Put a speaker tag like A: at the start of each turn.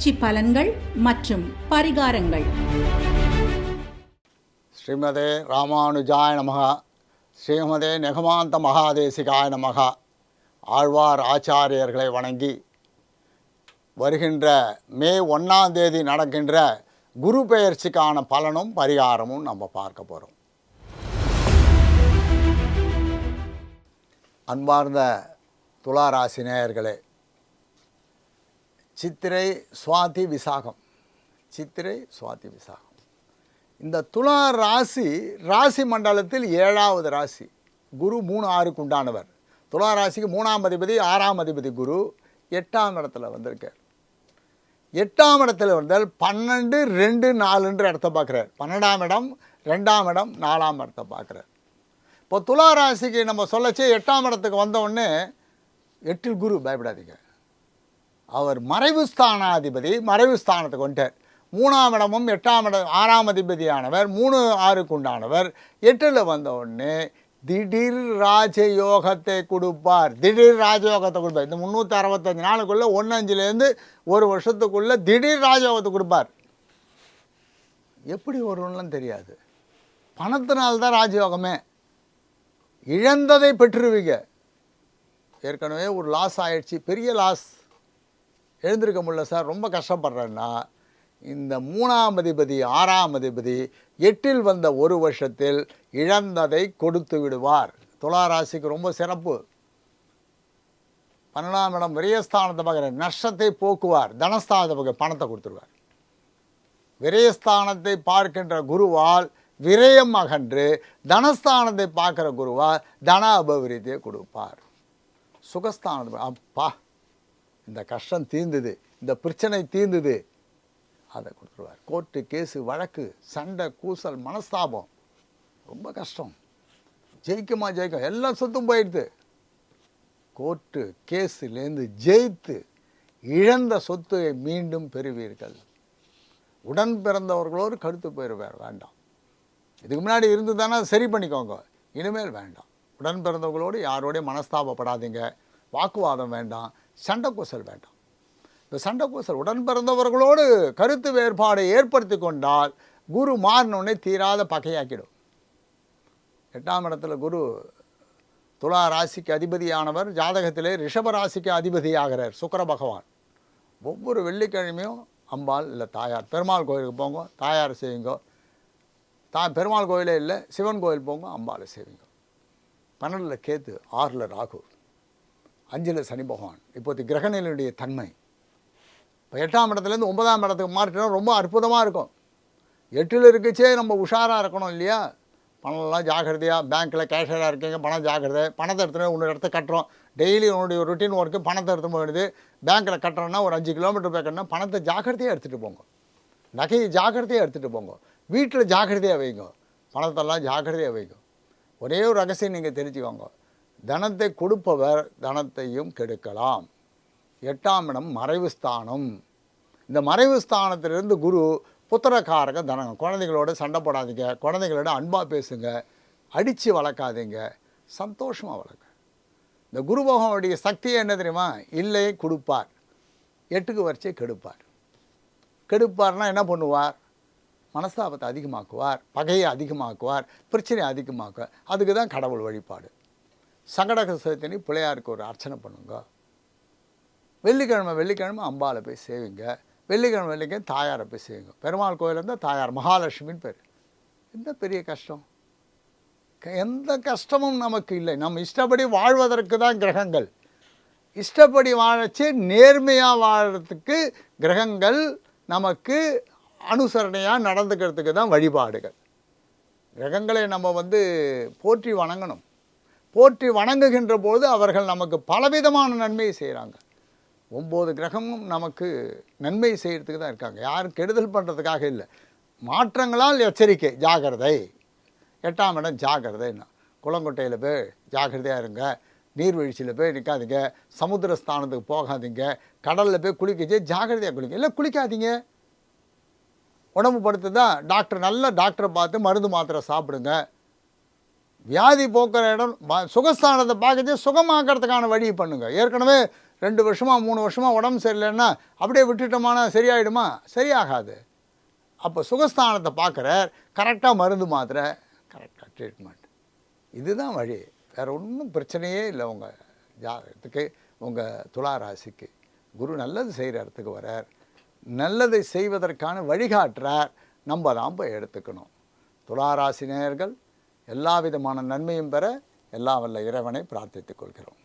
A: பயிற்சி பலன்கள் மற்றும் பரிகாரங்கள்.
B: ஸ்ரீமதே ராமானுஜாய நமகா ஸ்ரீமதே நெகமாந்த மகாதேசிகாய நமகா ஆழ்வார் ஆச்சாரியர்களை வணங்கி வருகின்ற மே ஒன்றாம் தேதி நடக்கின்ற குரு பெயர்ச்சிக்கான பலனும் பரிகாரமும் நம்ம பார்க்க போகிறோம் அன்பார்ந்த துளாராசி நேயர்களே சித்திரை சுவாதி விசாகம். சித்திரை சுவாதி விசாகம். இந்த துலா ராசி ராசி மண்டலத்தில் ஏழாவது ராசி. குரு மூணு ஆறுக்கு உண்டானவர். துலா ராசிக்கு மூணாம் அதிபதி ஆறாம் அதிபதி குரு எட்டாம் இடத்துல வந்திருக்கார். எட்டாம் இடத்துல வந்தால் பன்னெண்டு ரெண்டு நாலுன்ற இடத்த பார்க்குறார். பன்னெண்டாம் இடம் ரெண்டாம் இடம் நாலாம் இடத்த பார்க்குறார். இப்போ துலா ராசிக்கு நம்ம சொல்லச்சு எட்டாம் இடத்துக்கு வந்த எட்டில் குரு பயப்படாதீங்க. அவர் மறைவு ஸ்தானாதிபதி மறைவு ஸ்தானத்துக்கு வந்துட்டார். மூணாம் இடமும் எட்டாம் இடம் ஆறாம் அதிபதியானவர் மூணு ஆறுக்கு உண்டானவர். எட்டில் வந்த உடனே திடீர் ராஜயோகத்தை கொடுப்பார். திடீர் ராஜயோகத்தை கொடுப்பார். இந்த முந்நூற்றி அறுபத்தஞ்சு நாளுக்குள்ளே ஒன்று அஞ்சுலேருந்து ஒரு வருஷத்துக்குள்ளே திடீர் ராஜயோகத்தை கொடுப்பார். எப்படி வரும்லாம் தெரியாது. பணத்தினால்தான் ராஜயோகமே. இழந்ததை பெற்றுருவீங்க. ஏற்கனவே ஒரு லாஸ் ஆயிடுச்சு. பெரிய லாஸ் எழுந்திருக்க முடியல சார் ரொம்ப கஷ்டப்படுறேன்னா இந்த மூணாம் அதிபதி ஆறாம் அதிபதி எட்டில் வந்த ஒரு வருஷத்தில் இழந்ததை கொடுத்து விடுவார். துலா ராசிக்கு ரொம்ப சிறப்பு. பன்னெண்டாம் இடம் விரயஸ்தானத்தை பார்க்குற நஷ்டத்தை போக்குவார். தனஸ்தானத்தை பார்க்க பணத்தை கொடுத்துருவார். விரயஸ்தானத்தை பார்க்கின்ற குருவால் விரயம் அகன்று தனஸ்தானத்தை பார்க்குற குருவால் தன அபவிருத்தியை கொடுப்பார். சுகஸ்தானத்தை அப்பா இந்த கஷ்டம் தீர்ந்தது இந்த பிரச்சனை தீர்ந்தது. அதை கொடுத்துருவார். கோர்ட்டு கேஸு வழக்கு சண்டை கூசல் மனஸ்தாபம். ரொம்ப கஷ்டம். ஜெயிக்குமா ஜெயிக்கும் எல்லா சொத்தும் போயிடுது. கோர்ட்டு கேஸுலேருந்து ஜெயித்து இழந்த சொத்தை மீண்டும் பெறுவீர்கள். உடன் பிறந்தவர்களோடு கருத்து போயிடுவார் வேண்டாம். இதுக்கு முன்னாடி இருந்து தானே சரி பண்ணிக்கோங்க. இனிமேல் வேண்டாம். உடன் பிறந்தவங்களோடு யாரோடையும் மனஸ்தாபப்படாதீங்க. வாக்குவாதம் வேண்டாம். சண்டக்கூசல் வேண்டாம். இந்த சண்டை உடன் பிறந்தவர்களோடு கருத்து வேறுபாடை ஏற்படுத்தி கொண்டால் குரு மாறினோடனே தீராத பகையாக்கிடும். எட்டாம் இடத்துல குரு துலா ராசிக்கு அதிபதியானவர் ஜாதகத்திலே ரிஷப ராசிக்கு அதிபதியாகிறார் சுக்கர பகவான். ஒவ்வொரு வெள்ளிக்கிழமையும் அம்பாள் இல்லை தாயார் பெருமாள் கோயிலுக்கு போங்க தாயார் செய்யுங்க தா பெருமாள் கோயிலே இல்லை சிவன் கோயில் போங்க அம்பாளை செய்வீங்க பன்னெண்டில் கேத்து ஆறில் ராகு. அஞ்சில் சனி பகவான். இப்போது கிரகநிலையுடைய தன்மை. இப்போ எட்டாம் இடத்துலேருந்து ஒன்பதாம் இடத்துக்கு மாற்றினா ரொம்ப அற்புதமாக இருக்கும். எட்டில் இருக்குச்சே நம்ம உஷாராக இருக்கணும் இல்லையா? பணம்லாம் ஜாக்கிரதையாக பேங்க்கில் கேஷியராக இருக்கீங்க பணம் ஜாக்கிரதை. பணத்தை எடுத்துகிட்டு இன்னொரு இடத்த கட்டுறோம். டெய்லி உன்னுடைய ரொட்டீன் ஒர்க்கு பணத்தை எடுத்து போயிடுது பேங்க்கில் கட்டுறோன்னா ஒரு அஞ்சு கிலோமீட்டர் போய் பணத்தை ஜாக்கிரதையாக எடுத்துகிட்டு போங்க. நகையை ஜாக்கிரதையாக எடுத்துகிட்டு போங்க. வீட்டில் ஜாக்கிரதையாக வைங்க. பணத்தெல்லாம் ஜாக்கிரதையாக வைங்க. ஒரே ஒரு ரகசியம் நீங்கள் தெரிஞ்சுக்கோங்க. தனத்தை கொடுப்பவர் தனத்தையும் கெடுக்கலாம். எட்டாம் இடம் மறைவு ஸ்தானம். இந்த மறைவு ஸ்தானத்திலிருந்து குரு புத்திரக்காரக தனங்க குழந்தைகளோட சண்டை போடாதீங்க குழந்தைங்களோட அன்பாக பேசுங்க அடித்து வளர்க்காதீங்க சந்தோஷமாக வளர்க்க இந்த குரு பகவானுடைய சக்தியை என்ன தெரியுமா? இல்லை கொடுப்பார். எட்டுக்கு வரிச்சே கெடுப்பார். கெடுப்பார்னா என்ன பண்ணுவார்? மனஸ்தாபத்தை அதிகமாக்குவார் பகையை அதிகமாக்குவார் பிரச்சனையை அதிகமாக்குவார். அதுக்கு தான் கடவுள் வழிபாடு. சங்கடக சதுர்த்தினி பிள்ளையாருக்கு ஒரு அர்ச்சனை பண்ணுங்க. வெள்ளிக்கிழமை வெள்ளிக்கிழமை அம்பாவில் போய் சேவிங்க. வெள்ளிக்கிழமை வெள்ளிக்கிழமை தாயாரை போய் சேவிங்க. பெருமாள் கோயில் இருந்தால் தாயார் மகாலட்சுமின்னு பேர். என்ன பெரிய கஷ்டம்? க- எந்த கஷ்டமும் நமக்கு இல்லை. நம்ம இஷ்டப்படி வாழ்வதற்கு தான் கிரகங்கள். இஷ்டப்படி வாழச்சு நேர்மையாக வாழறதுக்கு கிரகங்கள் நமக்கு அனுசரணையாக நடந்துக்கிறதுக்கு தான் வழிபாடுகள். கிரகங்களை நம்ம வந்து போற்றி வணங்கணும். போற்றி வணங்குகின்ற போது அவர்கள் நமக்கு பலவிதமான நன்மையை செய்கிறாங்க. ஒம்பது கிரகமும் நமக்கு நன்மை செய்கிறதுக்கு தான் இருக்காங்க. யாரும் கெடுதல் பண்ணுறதுக்காக இல்லை. மாற்றங்களால் எச்சரிக்கை ஜாகிரதை. எட்டாம் இடம் ஜாகிரதைன்னா குளங்கொட்டையில் போய் ஜாக்கிரதையாக இருங்க. நீர்வீழ்ச்சியில் போய் நிற்காதீங்க சமுத்திர ஸ்தானத்துக்கு போகாதீங்க. கடலில் போய் குளிக்கச்சு ஜாக்கிரதையாக குளிக்க இல்லை குளிக்காதீங்க. உடம்பு படுத்துதா டாக்டர் நல்ல டாக்டரை பார்த்து மருந்து மாத்திரை சாப்பிடுங்க. வியாதி போக்குற இடம் சுகஸ்தானத்தை பார்க்கச்சு சுகமாக்கிறதுக்கான வழி பண்ணுங்கள் ஏற்கனவே ரெண்டு வருஷமாக மூணு வருஷமாக உடம்பு சரியில்லைன்னா அப்படியே விட்டுட்டோமானா சரியாயிடுமா? சரியாகாது. அப்போ சுகஸ்தானத்தை பார்க்குறார் கரெக்டாக மருந்து மாத்திரை கரெக்டாக ட்ரீட்மெண்ட் இதுதான் வழி. வேறு ஒன்றும் பிரச்சனையே இல்லை உங்கள் ஜாதகத்துக்கு உங்கள் துலா ராசிக்கு குரு நல்லது செய்கிற இடத்துக்கு வரார் நல்லதை செய்வதற்கான வழிகாட்டுறார். நம்ம தான் போய் எடுத்துக்கணும். துளாராசி நேயர்கள் எல்லா விதமான நன்மையும் பெற எல்லா வல்ல இறைவனை பிரார்த்தித்துக் கொள்கிறோம்.